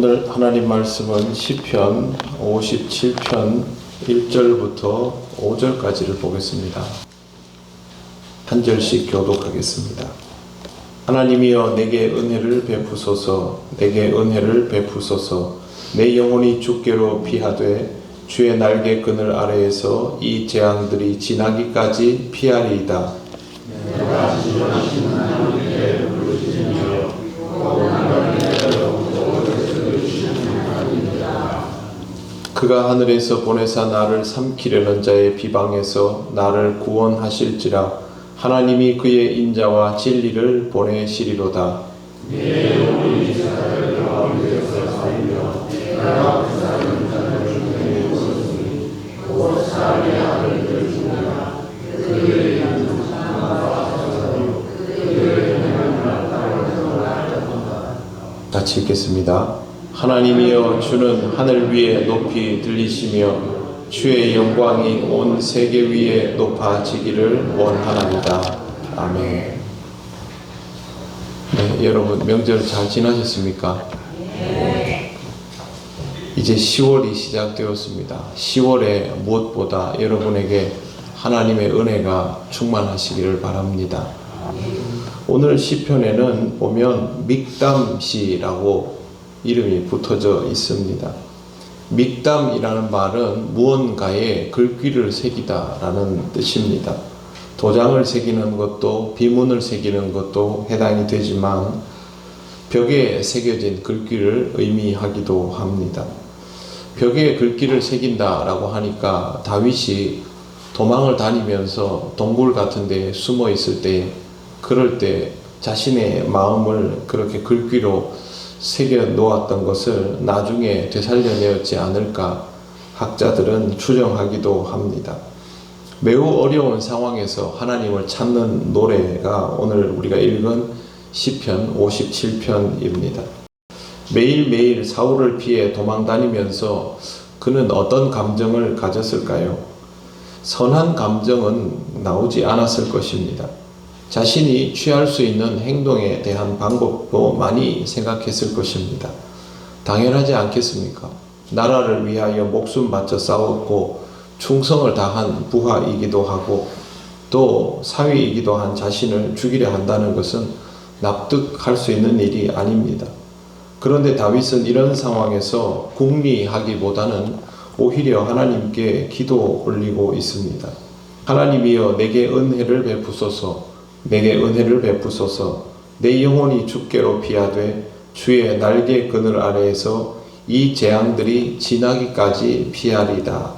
오늘 하나님 말씀은 시편 57편 1절부터 5절까지를 보겠습니다. 한 절씩 교독하겠습니다. 하나님이여 내게 은혜를 베푸소서 내게 은혜를 베푸소서 내 영혼이 주께로 피하되 주의 날개 그늘 아래에서 이 재앙들이 지나기까지 피하리이다. 그가 하늘에서 보내사 나를 삼키려는 자의 비방에서 나를 구원하실지라 하나님이 그의 인자와 진리를 보내시리로다. 같이 읽겠습니다. 하나님이여 주는 하늘 위에 높이 들리시며 주의 영광이 온 세계 위에 높아지기를 원하나이다. 아멘. 네, 여러분 명절 잘 지나셨습니까? 이제 10월이 시작되었습니다. 10월에 무엇보다 여러분에게 하나님의 은혜가 충만하시기를 바랍니다. 오늘 시편에는 보면 믹담시라고 이름이 붙어져 있습니다. 믹담이라는 말은 무언가에 글귀를 새기다라는 뜻입니다. 도장을 새기는 것도 비문을 새기는 것도 해당이 되지만 벽에 새겨진 글귀를 의미하기도 합니다. 벽에 글귀를 새긴다라고 하니까 다윗이 도망을 다니면서 동굴 같은 데 숨어 있을 때 그럴 때 자신의 마음을 그렇게 글귀로 새겨 놓았던 것을 나중에 되살려내었지 않을까 학자들은 추정하기도 합니다. 매우 어려운 상황에서 하나님을 찾는 노래가 오늘 우리가 읽은 시편 57편입니다. 매일매일 사울을 피해 도망 다니면서 그는 어떤 감정을 가졌을까요? 선한 감정은 나오지 않았을 것입니다. 자신이 취할 수 있는 행동에 대한 방법도 많이 생각했을 것입니다. 당연하지 않겠습니까? 나라를 위하여 목숨 바쳐 싸웠고 충성을 다한 부하이기도 하고 또 사위이기도 한 자신을 죽이려 한다는 것은 납득할 수 있는 일이 아닙니다. 그런데 다윗은 이런 상황에서 궁리하기보다는 오히려 하나님께 기도 올리고 있습니다. 하나님이여 내게 은혜를 베푸소서 내게 은혜를 베푸소서 내 영혼이 주께로 피하되 주의 날개 그늘 아래에서 이 재앙들이 지나기까지 피하리다.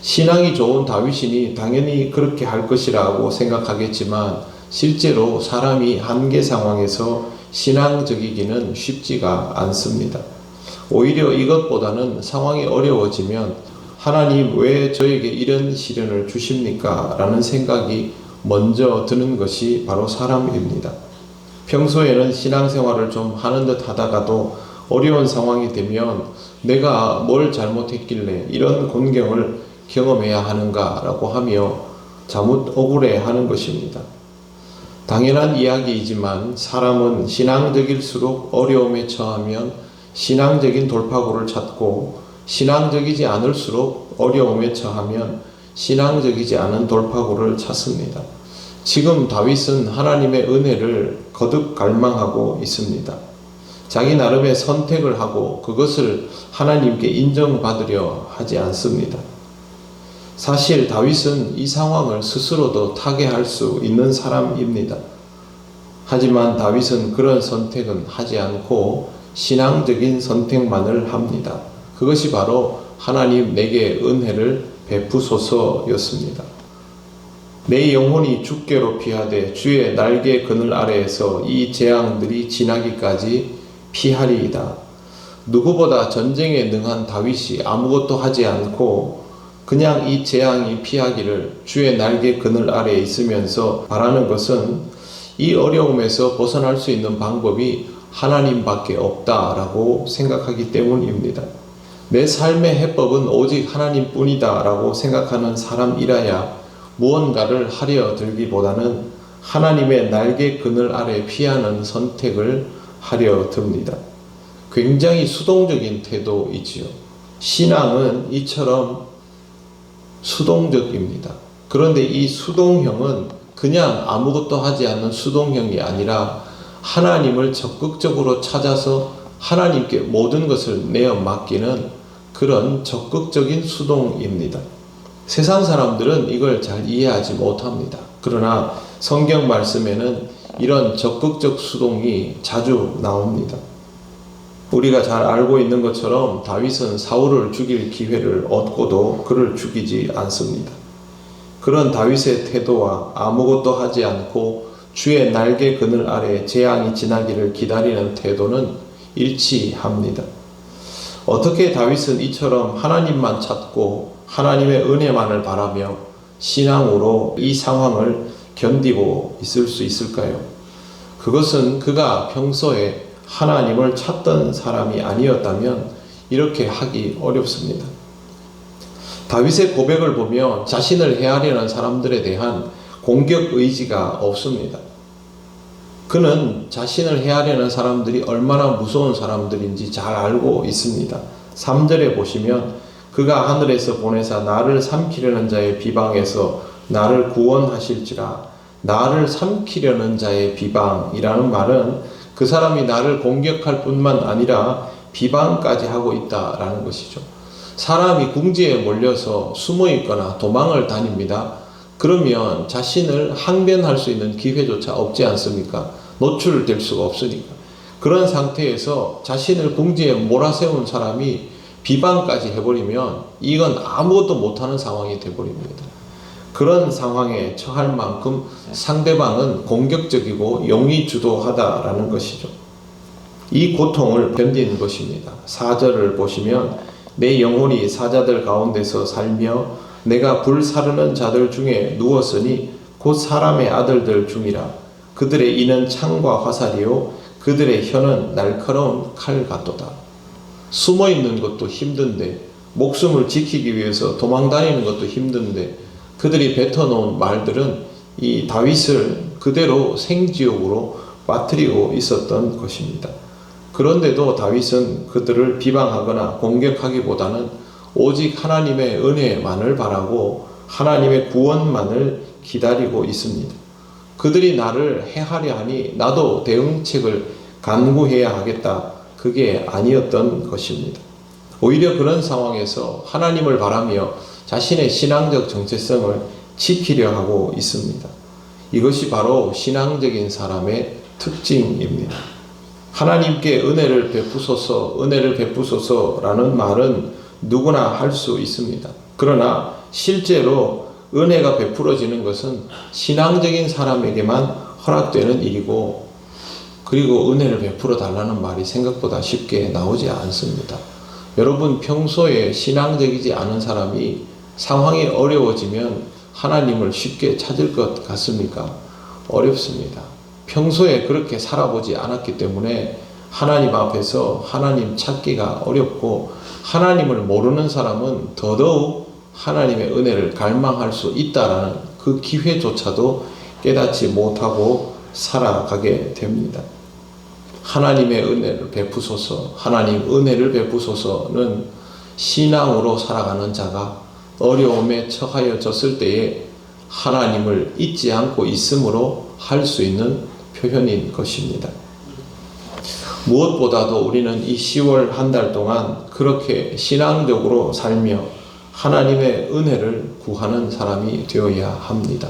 신앙이 좋은 다윗이니 당연히 그렇게 할 것이라고 생각하겠지만 실제로 사람이 한계 상황에서 신앙적이기는 쉽지가 않습니다. 오히려 이것보다는 상황이 어려워지면 하나님 왜 저에게 이런 시련을 주십니까? 라는 생각이 먼저 드는 것이 바로 사람입니다. 평소에는 신앙생활을 좀 하는 듯 하다가도 어려운 상황이 되면 내가 뭘 잘못했길래 이런 곤경을 경험해야 하는가라고 하며 자칫 억울해 하는 것입니다. 당연한 이야기이지만 사람은 신앙적일수록 어려움에 처하면 신앙적인 돌파구를 찾고 신앙적이지 않을수록 어려움에 처하면 신앙적이지 않은 돌파구를 찾습니다. 지금 다윗은 하나님의 은혜를 거듭 갈망하고 있습니다. 자기 나름의 선택을 하고 그것을 하나님께 인정받으려 하지 않습니다. 사실 다윗은 이 상황을 스스로도 타개할 수 있는 사람입니다. 하지만 다윗은 그런 선택은 하지 않고 신앙적인 선택만을 합니다. 그것이 바로 하나님 내게 은혜를 베푸소서였습니다. 내 영혼이 주께로 피하되 주의 날개 그늘 아래에서 이 재앙들이 지나기까지 피하리이다. 누구보다 전쟁에 능한 다윗이 아무것도 하지 않고 그냥 이 재앙이 피하기를 주의 날개 그늘 아래에 있으면서 바라는 것은 이 어려움에서 벗어날 수 있는 방법이 하나님밖에 없다라고 생각하기 때문입니다. 내 삶의 해법은 오직 하나님 뿐이다 라고 생각하는 사람이라야 무언가를 하려 들기보다는 하나님의 날개 그늘 아래 피하는 선택을 하려 듭니다. 굉장히 수동적인 태도이지요. 신앙은 이처럼 수동적입니다. 그런데 이 수동형은 그냥 아무것도 하지 않는 수동형이 아니라 하나님을 적극적으로 찾아서 하나님께 모든 것을 내어 맡기는 그런 적극적인 수동입니다. 세상 사람들은 이걸 잘 이해하지 못합니다. 그러나 성경 말씀에는 이런 적극적 수동이 자주 나옵니다. 우리가 잘 알고 있는 것처럼 다윗은 사울을 죽일 기회를 얻고도 그를 죽이지 않습니다. 그런 다윗의 태도와 아무것도 하지 않고 주의 날개 그늘 아래 재앙이 지나기를 기다리는 태도는 일치합니다. 어떻게 다윗은 이처럼 하나님만 찾고 하나님의 은혜만을 바라며 신앙으로 이 상황을 견디고 있을 수 있을까요? 그것은 그가 평소에 하나님을 찾던 사람이 아니었다면 이렇게 하기 어렵습니다. 다윗의 고백을 보면 자신을 해하려는 사람들에 대한 공격 의지가 없습니다. 그는 자신을 해하려는 사람들이 얼마나 무서운 사람들인지 잘 알고 있습니다. 3절에 보시면 그가 하늘에서 보내사 나를 삼키려는 자의 비방에서 나를 구원하실지라 나를 삼키려는 자의 비방이라는 말은 그 사람이 나를 공격할 뿐만 아니라 비방까지 하고 있다라는 것이죠. 사람이 궁지에 몰려서 숨어 있거나 도망을 다닙니다. 그러면 자신을 항변할 수 있는 기회조차 없지 않습니까? 노출될 수가 없으니까. 그런 상태에서 자신을 궁지에 몰아세운 사람이 비방까지 해버리면 이건 아무것도 못하는 상황이 되버립니다. 그런 상황에 처할 만큼 상대방은 공격적이고 용이 주도하다라는 것이죠. 이 고통을 견디는 것입니다. 사절을 보시면 내 영혼이 사자들 가운데서 살며 내가 불사르는 자들 중에 누웠으니 곧 사람의 아들들 중이라 그들의 이는 창과 화살이요 그들의 혀는 날카로운 칼 같도다. 숨어 있는 것도 힘든데 목숨을 지키기 위해서 도망다니는 것도 힘든데 그들이 뱉어놓은 말들은 이 다윗을 그대로 생지옥으로 빠뜨리고 있었던 것입니다. 그런데도 다윗은 그들을 비방하거나 공격하기보다는 오직 하나님의 은혜만을 바라고 하나님의 구원만을 기다리고 있습니다. 그들이 나를 해하려 하니 나도 대응책을 간구해야 하겠다. 그게 아니었던 것입니다. 오히려 그런 상황에서 하나님을 바라며 자신의 신앙적 정체성을 지키려 하고 있습니다. 이것이 바로 신앙적인 사람의 특징입니다. 하나님께 은혜를 베푸소서, 은혜를 베푸소서라는 말은 누구나 할 수 있습니다. 그러나 실제로 은혜가 베풀어지는 것은 신앙적인 사람에게만 허락되는 일이고, 그리고 은혜를 베풀어 달라는 말이 생각보다 쉽게 나오지 않습니다. 여러분 평소에 신앙적이지 않은 사람이 상황이 어려워지면 하나님을 쉽게 찾을 것 같습니까? 어렵습니다. 평소에 그렇게 살아보지 않았기 때문에 하나님 앞에서 하나님 찾기가 어렵고 하나님을 모르는 사람은 더더욱 하나님의 은혜를 갈망할 수 있다라는 그 기회조차도 깨닫지 못하고 살아가게 됩니다. 하나님의 은혜를 베푸소서, 하나님 은혜를 베푸소서는 신앙으로 살아가는 자가 어려움에 처하여졌을 때에 하나님을 잊지 않고 있으므로 할 수 있는 표현인 것입니다. 무엇보다도 우리는 이 10월 한 달 동안 그렇게 신앙적으로 살며 하나님의 은혜를 구하는 사람이 되어야 합니다.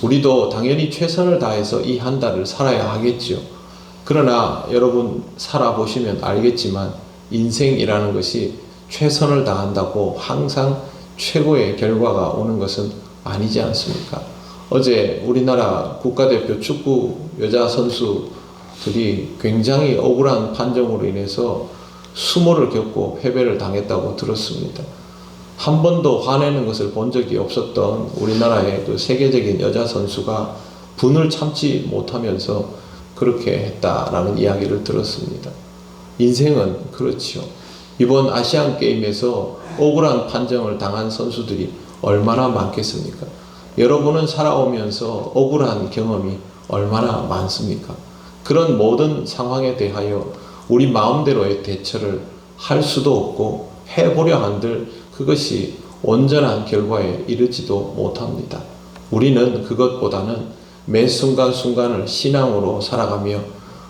우리도 당연히 최선을 다해서 이 한 달을 살아야 하겠지요. 그러나 여러분 살아보시면 알겠지만 인생이라는 것이 최선을 다한다고 항상 최고의 결과가 오는 것은 아니지 않습니까? 어제 우리나라 국가대표 축구 여자 선수들이 굉장히 억울한 판정으로 인해서 수모를 겪고 패배를 당했다고 들었습니다. 한 번도 화내는 것을 본 적이 없었던 우리나라의 그 세계적인 여자 선수가 분을 참지 못하면서 그렇게 했다라는 이야기를 들었습니다. 인생은 그렇지요. 이번 아시안 게임에서 억울한 판정을 당한 선수들이 얼마나 많겠습니까? 여러분은 살아오면서 억울한 경험이 얼마나 많습니까? 그런 모든 상황에 대하여 우리 마음대로의 대처를 할 수도 없고 해보려 한들 그것이 온전한 결과에 이르지도 못합니다. 우리는 그것보다는 매 순간순간을 신앙으로 살아가며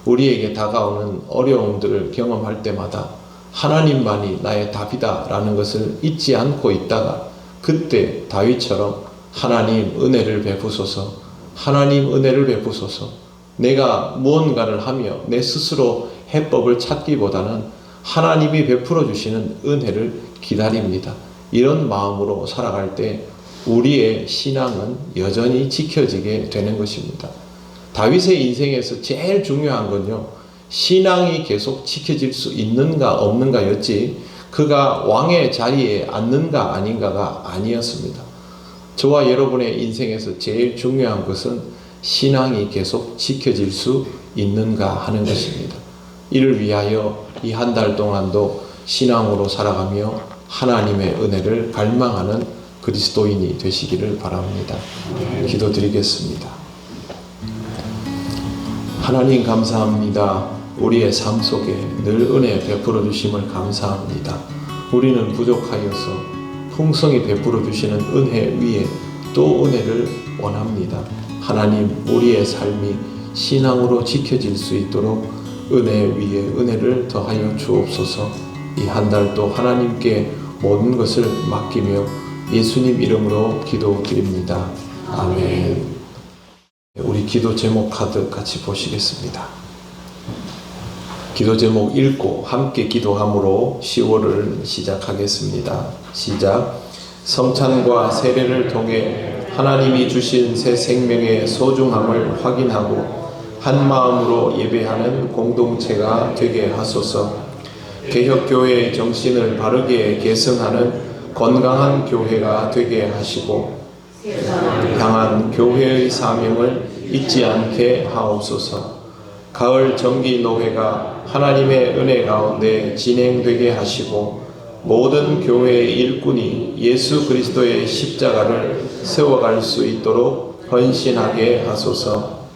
우리에게 다가오는 어려움들을 경험할 때마다 하나님만이 나의 답이다라는 것을 잊지 않고 있다가 그때 다윗처럼 하나님 은혜를 베푸소서 하나님 은혜를 베푸소서 내가 무언가를 하며 내 스스로 해법을 찾기보다는 하나님이 베풀어 주시는 은혜를 기다립니다. 이런 마음으로 살아갈 때 우리의 신앙은 여전히 지켜지게 되는 것입니다. 다윗의 인생에서 제일 중요한 건요. 신앙이 계속 지켜질 수 있는가 없는가였지 그가 왕의 자리에 앉는가 아닌가가 아니었습니다. 저와 여러분의 인생에서 제일 중요한 것은 신앙이 계속 지켜질 수 있는가 하는 것입니다. 이를 위하여 이 한 달 동안도 신앙으로 살아가며 하나님의 은혜를 갈망하는 그리스도인이 되시기를 바랍니다. 기도드리겠습니다. 하나님 감사합니다. 우리의 삶 속에 늘 은혜 베풀어 주심을 감사합니다. 우리는 부족하여서 풍성히 베풀어 주시는 은혜 위에 또 은혜를 원합니다. 하나님, 우리의 삶이 신앙으로 지켜질 수 있도록 은혜 위에 은혜를 더하여 주옵소서. 이 한 달도 하나님께 모든 것을 맡기며 예수님 이름으로 기도드립니다. 아멘. 우리 기도 제목 카드 같이 보시겠습니다. 기도 제목 읽고 함께 기도함으로 10월을 시작하겠습니다. 시작. 성찬과 세례를 통해 하나님이 주신 새 생명의 소중함을 확인하고 한 마음으로 예배하는 공동체가 되게 하소서. 개혁교회의 정신을 바르게 계승하는 건강한 교회가 되게 하시고 향한 교회의 사명을 잊지 않게 하옵소서. 가을 정기 노회가 하나님의 은혜 가운데 진행되게 하시고 모든 교회의 일꾼이 예수 그리스도의 십자가를 세워갈 수 있도록 헌신하게 하소서.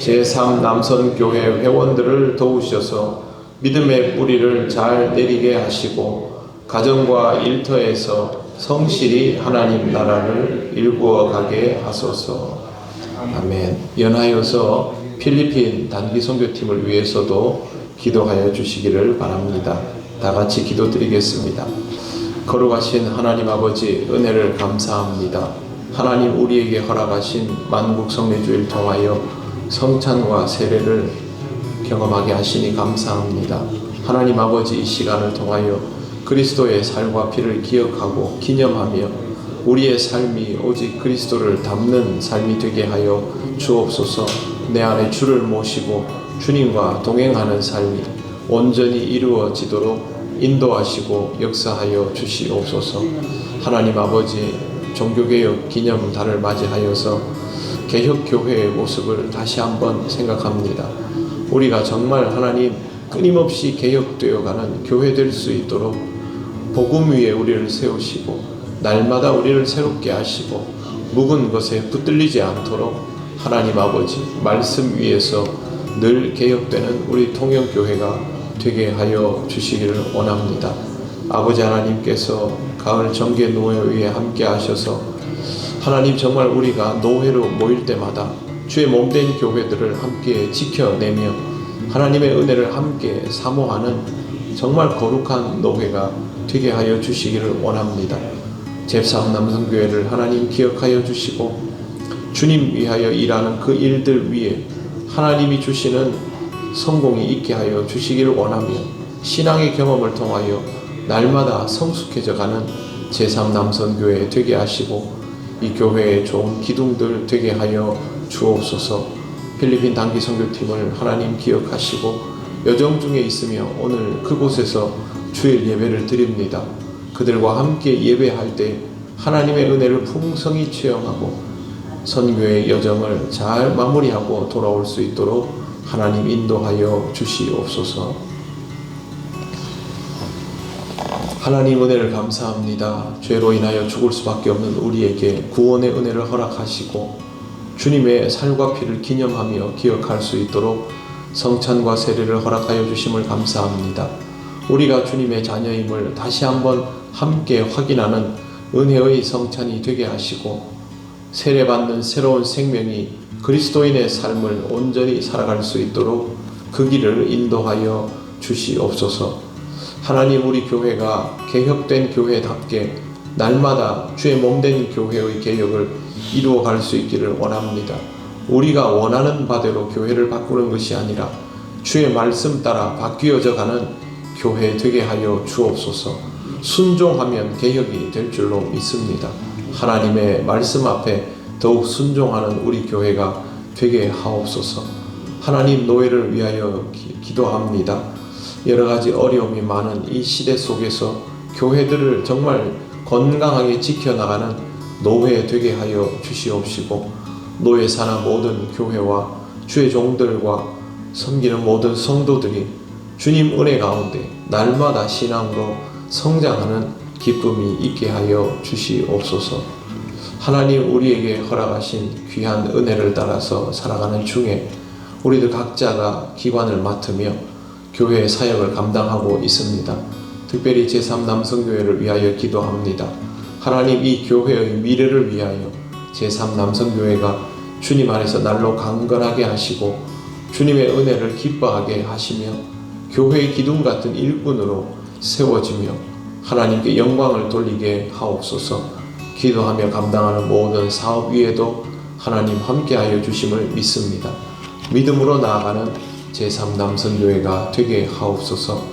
제3 남선교회 회원들을 도우셔서 믿음의 뿌리를 잘 내리게 하시고 가정과 일터에서 성실히 하나님 나라를 일구어 가게 하소서. 아멘. 연하여서 필리핀 단기 선교팀을 위해서도 기도하여 주시기를 바랍니다. 다 같이 기도드리겠습니다. 거룩하신 하나님 아버지 은혜를 감사합니다. 하나님 우리에게 허락하신 만국 성례주일 통하여 성찬과 세례를 경험하게 하시니 감사합니다. 하나님 아버지 이 시간을 통하여 그리스도의 살과 피를 기억하고 기념하며 우리의 삶이 오직 그리스도를 담는 삶이 되게 하여 주옵소서 내 안에 주를 모시고 주님과 동행하는 삶이 온전히 이루어지도록 인도하시고 역사하여 주시옵소서 하나님 아버지 종교개혁 기념달을 맞이하여서 개혁교회의 모습을 다시 한번 생각합니다. 우리가 정말 하나님 끊임없이 개혁되어 가는 교회 될 수 있도록 복음 위에 우리를 세우시고 날마다 우리를 새롭게 하시고 묵은 것에 붙들리지 않도록 하나님 아버지 말씀 위에서 늘 개혁되는 우리 통영교회가 되게 하여 주시기를 원합니다. 아버지 하나님께서 가을 정계 노예에 함께 하셔서 하나님 정말 우리가 노회로 모일 때마다 주의 몸된 교회들을 함께 지켜내며 하나님의 은혜를 함께 사모하는 정말 거룩한 노회가 되게 하여 주시기를 원합니다. 제3 남성교회를 하나님 기억하여 주시고 주님 위하여 일하는 그 일들 위에 하나님이 주시는 성공이 있게 하여 주시기를 원하며 신앙의 경험을 통하여 날마다 성숙해져 가는 제3 남선교회 되게 하시고 이 교회에 좋은 기둥들 되게 하여 주옵소서 필리핀 단기 선교팀을 하나님 기억하시고 여정 중에 있으며 오늘 그곳에서 주일 예배를 드립니다. 그들과 함께 예배할 때 하나님의 은혜를 풍성히 체험하고 선교의 여정을 잘 마무리하고 돌아올 수 있도록 하나님 인도하여 주시옵소서. 하나님 은혜를 감사합니다. 죄로 인하여 죽을 수밖에 없는 우리에게 구원의 은혜를 허락하시고 주님의 살과 피를 기념하며 기억할 수 있도록 성찬과 세례를 허락하여 주심을 감사합니다. 우리가 주님의 자녀임을 다시 한번 함께 확인하는 은혜의 성찬이 되게 하시고 세례받는 새로운 생명이 그리스도인의 삶을 온전히 살아갈 수 있도록 그 길을 인도하여 주시옵소서. 하나님 우리 교회가 개혁된 교회답게 날마다 주의 몸된 교회의 개혁을 이루어 갈 수 있기를 원합니다. 우리가 원하는 바대로 교회를 바꾸는 것이 아니라 주의 말씀 따라 바뀌어져 가는 교회 되게 하여 주옵소서. 순종하면 개혁이 될 줄로 믿습니다. 하나님의 말씀 앞에 더욱 순종하는 우리 교회가 되게 하옵소서. 하나님 노예를 위하여 기, 기도합니다. 여러 가지 어려움이 많은 이 시대 속에서 교회들을 정말 건강하게 지켜나가는 노회 되게 하여 주시옵시고 노예 사나 모든 교회와 주의 종들과 섬기는 모든 성도들이 주님 은혜 가운데 날마다 신앙으로 성장하는 기쁨이 있게 하여 주시옵소서. 하나님 우리에게 허락하신 귀한 은혜를 따라서 살아가는 중에 우리들 각자가 기관을 맡으며 교회의 사역을 감당하고 있습니다. 특별히 제3남성교회를 위하여 기도합니다. 하나님 이 교회의 미래를 위하여 제3남성교회가 주님 안에서 날로 강건하게 하시고 주님의 은혜를 기뻐하게 하시며 교회의 기둥 같은 일꾼으로 세워지며 하나님께 영광을 돌리게 하옵소서 기도하며 감당하는 모든 사업 위에도 하나님 함께하여 주심을 믿습니다. 믿음으로 나아가는 제3남선교회가 되게 하옵소서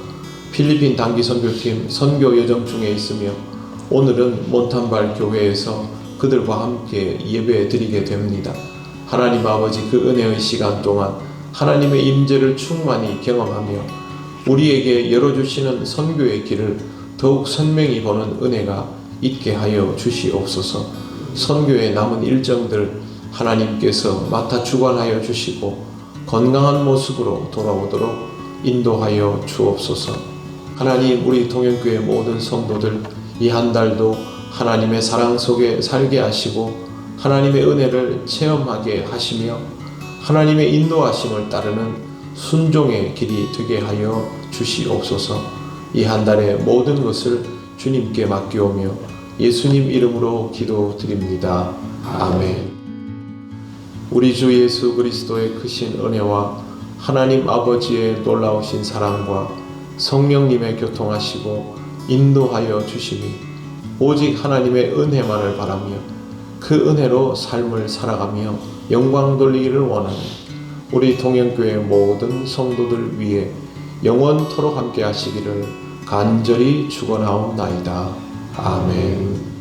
필리핀 단기 선교팀 선교 여정 중에 있으며 오늘은 몬탄발 교회에서 그들과 함께 예배 드리게 됩니다. 하나님 아버지 그 은혜의 시간 동안 하나님의 임재를 충만히 경험하며 우리에게 열어주시는 선교의 길을 더욱 선명히 보는 은혜가 있게 하여 주시옵소서. 선교의 남은 일정들 하나님께서 맡아 주관하여 주시고 건강한 모습으로 돌아오도록 인도하여 주옵소서. 하나님 우리 동현교회 모든 성도들 이 한 달도 하나님의 사랑 속에 살게 하시고 하나님의 은혜를 체험하게 하시며 하나님의 인도하심을 따르는 순종의 길이 되게 하여 주시옵소서. 이 한 달의 모든 것을 주님께 맡기오며 예수님 이름으로 기도드립니다. 아멘. 우리 주 예수 그리스도의 크신 은혜와 하나님 아버지의 놀라우신 사랑과 성령님의 교통하시고 인도하여 주심이 오직 하나님의 은혜만을 바라며 그 은혜로 삶을 살아가며 영광 돌리기를 원하는 우리 동영교회 모든 성도들 위해 영원토록 함께 하시기를 간절히 축원하옵나이다. 아멘.